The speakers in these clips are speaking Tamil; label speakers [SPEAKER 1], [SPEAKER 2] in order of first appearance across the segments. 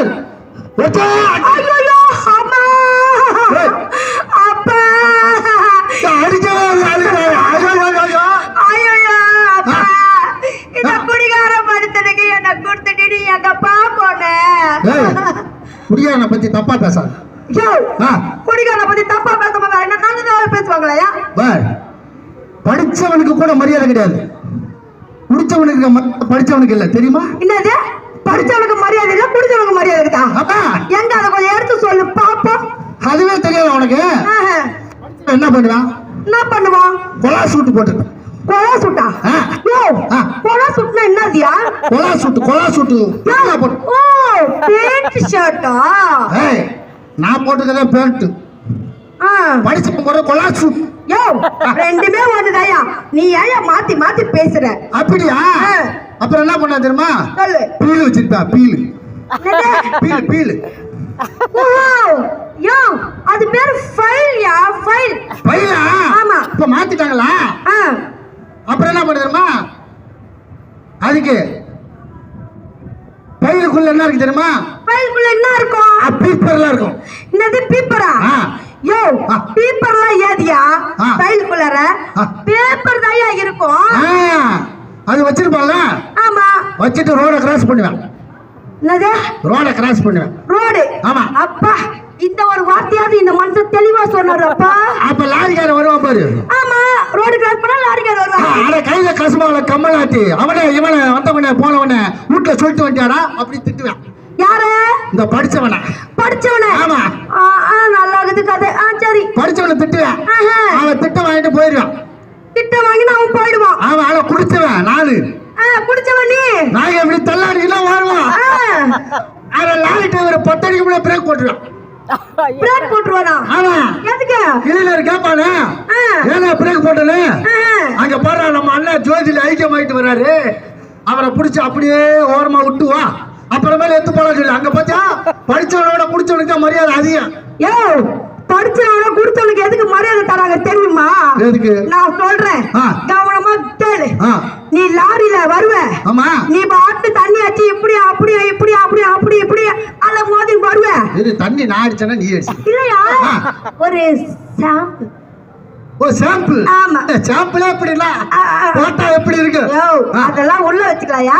[SPEAKER 1] பாரு வச்சா
[SPEAKER 2] ஐயோ அம்மா
[SPEAKER 1] ஏய்.
[SPEAKER 2] அப்பா
[SPEAKER 1] அடிச்சவன் அடிச்சவன். ஐயோ, ஐயோ, ஐயோ.
[SPEAKER 2] அப்பா! இந்த குடிகார மனுஷனுக்கு என்ன கொடுத்துட்டு நீ எங்கப்பா போன
[SPEAKER 1] ஏய், குடியாரனை பத்தி தப்பா பேசாத.
[SPEAKER 2] யோ
[SPEAKER 1] ஆ,
[SPEAKER 2] குடிகார பத்தி தப்பா பேச மாட்டாங்க என்ன நல்லதாக பேசுவாங்களா
[SPEAKER 1] படிச்சவனுக்கு கூட மரியாதை கிடையாது. குடிச்சவனுக்கு படிச்சவனுக்கு இல்ல. தெரியுமா?
[SPEAKER 2] என்னது? படிச்சவனுக்கு மரியாதை இல்ல குடிச்சவனுக்கு மரியாதை இருக்கா
[SPEAKER 1] அப்பா.
[SPEAKER 2] எங்க அதை கொஞ்சம் எடுத்து சொல்லு பாப்போம்.
[SPEAKER 1] அதுவே தெரியாது உனக்கு. என்ன பண்ணுவான்
[SPEAKER 2] என்ன பண்ணுவான்
[SPEAKER 1] கொலா சூட்டு போட்டுருப்பேன்
[SPEAKER 2] கொலா சுட்டா. யோ. கொலா சுட்டுனா என்னதியா?
[SPEAKER 1] கொலா சூட்டு கொலா சூட்டு. போட்டு.
[SPEAKER 2] ஓ பேண்ட் ஷர்ட்டா
[SPEAKER 1] ஏய் நான் போட்டுக்கிறத பேண்ட்
[SPEAKER 2] ஆ.
[SPEAKER 1] படிச்சவன் கூட கொலா சூட்.
[SPEAKER 2] யோ ரெண்டுமே ஒண்ணுதாயா நீ ஏன் மாத்தி மாத்தி பேசுற.
[SPEAKER 1] அப்படியா. அப்புறம் என்ன பண்ணா தெரியுமா? பீலு வச்சிருப்பா பீலு? பீலு பீலு.
[SPEAKER 2] யோ அது பேர் ஃபைல்யா ஃபைல்
[SPEAKER 1] பையா
[SPEAKER 2] ஆமா.
[SPEAKER 1] இப்ப மாத்திட்டாங்களா? அப்புறம் என்ன பண்ண தெரியுமா? அதுக்கு பையனுக்குள்ள என்ன இருக்கு தெரியுமா?
[SPEAKER 2] ஃபைல்குள்ள என்ன இருக்கும்
[SPEAKER 1] பீப்பர்லாம் இருக்கும்.
[SPEAKER 2] என்னது பீப்பரா. யோ. பீப்பர்லாம் ஏதியா?
[SPEAKER 1] ஆ.
[SPEAKER 2] பேப்பர் தாயா இருக்கும்?
[SPEAKER 1] ஆ, அது வச்சிருப்பாங்க
[SPEAKER 2] ஆமா.
[SPEAKER 1] வச்சுட்டு ரோட கிராஸ் பண்ணுவேன்.
[SPEAKER 2] என்னது?
[SPEAKER 1] ரோட கிராஸ் பண்ணுவேன்.
[SPEAKER 2] ரோடு
[SPEAKER 1] ஆமா.
[SPEAKER 2] அப்பா இந்த ஒரு வார்த்தையாவது இந்த மனுஷன் தெளிவா சொன்னாரு அப்பா.
[SPEAKER 1] அப்ப லாரிக்காரன் வருவான் பாரு.
[SPEAKER 2] ஆமா ரோடு கிராஸ் பண்ணா லாரிக்கார
[SPEAKER 1] ஆ,
[SPEAKER 2] வருவாங்க
[SPEAKER 1] அட கையில கசுமாவில கம்மல் ஆட்டி அவனை இவனை வந்தவன போனவன வீட்டுல சொல்லிட்டு வந்தியாடா அப்படி திட்டுவேன்.
[SPEAKER 2] யாரு?
[SPEAKER 1] இந்த படிச்சவனை.
[SPEAKER 2] படிச்சவன?
[SPEAKER 1] ஆமா.
[SPEAKER 2] நல்லா இருக்குது கதை. ஆ சரி.
[SPEAKER 1] படிச்சவனை திட்டுவேன். அவன் திட்டம் வாங்கிட்டு போயிடுவான்.
[SPEAKER 2] அவன் போயிடுவான்
[SPEAKER 1] அவன் அவனை குடிச்சவன் நாலு.
[SPEAKER 2] ஆ, குடிச்சவன் நீ.
[SPEAKER 1] நாங்க இப்படி தள்ளாடிக்கலாம் வருவான்
[SPEAKER 2] ஆ,
[SPEAKER 1] அவன் லாரி டிரைவர் பத்தடிக்கு கூட பிரேக் போட்டுருவான்
[SPEAKER 2] பிரேக் போட்டுருவானா?
[SPEAKER 1] ஆமா.
[SPEAKER 2] எதுக்கு?
[SPEAKER 1] கேட்பானே?
[SPEAKER 2] ஆ,
[SPEAKER 1] ஏன்னா பிரேக் போட்டனே? அங்க பாரு நம்ம அண்ணன் ஜோதியில ஐக்கியமாயிட்டு வர்றாரு. அவரை பிடிச்சி அப்படியே ஓரமா விட்டு வா. அப்புறமேல எடுத்து போலாம் சொல்லி. அங்க பார்த்தா படிச்சவனோட குடிச்சவனுக்கு தான் மரியாதை அதிகம்.
[SPEAKER 2] யோ படிச்சவன குடிச்சவனுக்கு எதுக்கு மரியாதை தராங்க தெரியுமா
[SPEAKER 1] எதுக்கு
[SPEAKER 2] நான் சொல்றேன். கவனமா கேளு நீ லாரியில வருவ
[SPEAKER 1] ஆமா
[SPEAKER 2] நீ பாட்டு தண்ணி அடிச்சு இப்படி அப்படி இப்படி அப்படி அப்படி இப்படி அல்ல மோதி வருவ
[SPEAKER 1] இது தண்ணி நான் அடிச்சேன்னா நீ அடிச்சு
[SPEAKER 2] இல்லையா
[SPEAKER 1] ஆ.
[SPEAKER 2] ஒரு ஷாம்பு
[SPEAKER 1] ஓ சாம்பிள்
[SPEAKER 2] ஆமா.
[SPEAKER 1] சாம்பிளே எப்படி இல்ல. போட்டா எப்படி இருக்கு.
[SPEAKER 2] அதெல்லாம் உள்ள வச்சுக்கலாயா.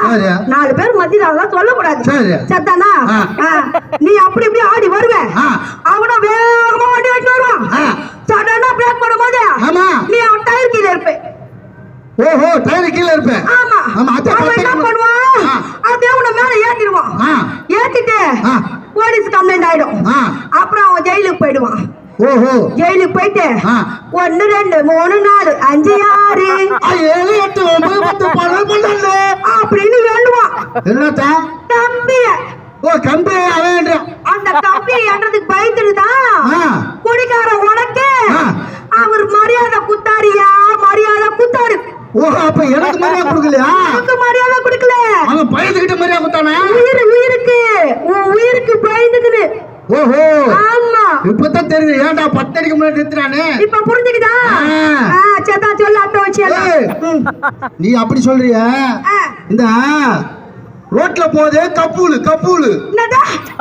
[SPEAKER 2] நாலு பேர் மத்தியில அதெல்லாம். சத்தானா
[SPEAKER 1] ஆ.
[SPEAKER 2] ஆ. நீ அப்படி இப்படி ஆடி வருவ
[SPEAKER 1] ஆ.
[SPEAKER 2] அவனும் வேகமா ஆடி வச்சு வருவான். சடனா பிரேக் பண்ணும்போது
[SPEAKER 1] ஆமா
[SPEAKER 2] அவன் கீழே இருப்ப
[SPEAKER 1] ஓஹோ டயர் கீழே இருப்பேன்.
[SPEAKER 2] ஆமா. அவன் என்ன பண்ணுவான். அப்படியே உன்னை மேல ஏத்திடுவான். ஏத்திட்டு. போலீஸ் கம்ப்ளைண்ட் ஆயிடும். அப்புறம் அவன் ஜெயிலுக்கு போயிடுவான்.
[SPEAKER 1] ஓஹோ.
[SPEAKER 2] ஜெயிலுக்கு போயிட்டு. ஒன்னு ரெண்டு மூணு நாலு அஞ்சு ஆறு.
[SPEAKER 1] ஏழு எட்டு ஒன்பது பத்து பன்னெண்டு பன்னெண்டு.
[SPEAKER 2] அப்படின்னு வேண்டுவான்.
[SPEAKER 1] என்னத்தா?
[SPEAKER 2] தம்பிய.
[SPEAKER 1] ஓ கம்பி அவன்
[SPEAKER 2] அந்த கம்பியை என்றதுக்கு பயந்துடுதான்
[SPEAKER 1] ஆ.
[SPEAKER 2] குடிக்கார உனக்கு
[SPEAKER 1] ஆ.
[SPEAKER 2] அவர் மரியாதை குத்தாரியா மரியாதை குத்தாரு
[SPEAKER 1] ஓஹோ அப்ப எனக்கு மரியாதை கொடுக்கலையா?
[SPEAKER 2] உனக்கு மரியாதை கொடுக்கல.
[SPEAKER 1] அவன் பயந்துகிட்ட மரியாதை கொடுத்தானே?
[SPEAKER 2] உயிர் உயிருக்கு. உயிருக்கு பயந்துக்குது.
[SPEAKER 1] ஓஹோ.
[SPEAKER 2] ஆமா.
[SPEAKER 1] இப்பதான் தெரியுது. ஏன்டா பத்தடிக்கு முன்னாடி நிறுத்துறானே?
[SPEAKER 2] இப்ப புரிஞ்சுக்குதா? சேத்தா சொல்லு அத்தை வச்சு.
[SPEAKER 1] நீ அப்படி சொல்றிய. இந்த ரோட்ல போதே கப்பூலு கப்பூலு?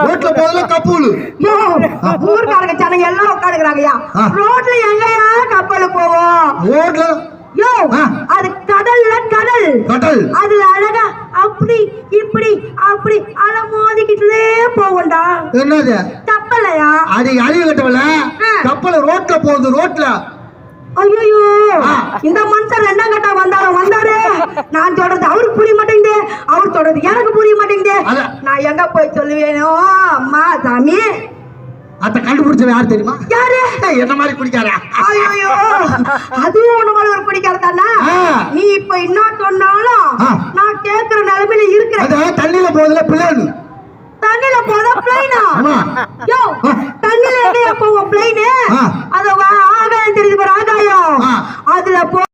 [SPEAKER 1] ரோட்ல போதே கப்பூலு.
[SPEAKER 2] ஊர்க்காரங்க ஜனங்க எல்லாம் உட்காந்துக்கிறாங்கயா. ரோட்ல எங்கயா கப்பல் போவோம்?
[SPEAKER 1] ரோட்ல
[SPEAKER 2] யோ. அது கடல்ல கடல்.
[SPEAKER 1] கடல்.
[SPEAKER 2] அதுல அழகா அப்படி இப்படி அப்படி அல மோதிக்கிட்டே போகும்டா.
[SPEAKER 1] என்னது?
[SPEAKER 2] கப்பலையா
[SPEAKER 1] அடி அழிவு கட்டவல. கப்பல் ரோட்ல போகுது ரோட்ல.
[SPEAKER 2] ஐயோ. இந்த மனுஷன் ரெண்டாம் கட்டா வந்தாலும் வந்தாரு. நான் சொல்றது அவருக்கு புரிய மாட்டேங்குது. அவர் சொல்றது எனக்கு புரிய மாட்டேங்குது.
[SPEAKER 1] அத-
[SPEAKER 2] நான் எங்க போய் சொல்லுவேனோ அம்மா சாமி.
[SPEAKER 1] அத கண்டுபிடிச்சவன் யார் தெரியுமா?
[SPEAKER 2] யாரு?
[SPEAKER 1] என்ன மாதிரி குடிக்காரா
[SPEAKER 2] ஐயோ அதுவும் உன மாதிரி ஒரு குடிக்காரதானா
[SPEAKER 1] ஆ.
[SPEAKER 2] நீ இப்ப என்ன சொன்னாலும். நான் கேக்குற நிலைமையில இருக்கிறேன்.
[SPEAKER 1] அது தண்ணியில போகுதுல பிள்ளைன்னு
[SPEAKER 2] தண்ணில போதா பிளைனா. யோ. தண்ணில எங்கேயா போவோம் பிளைனு?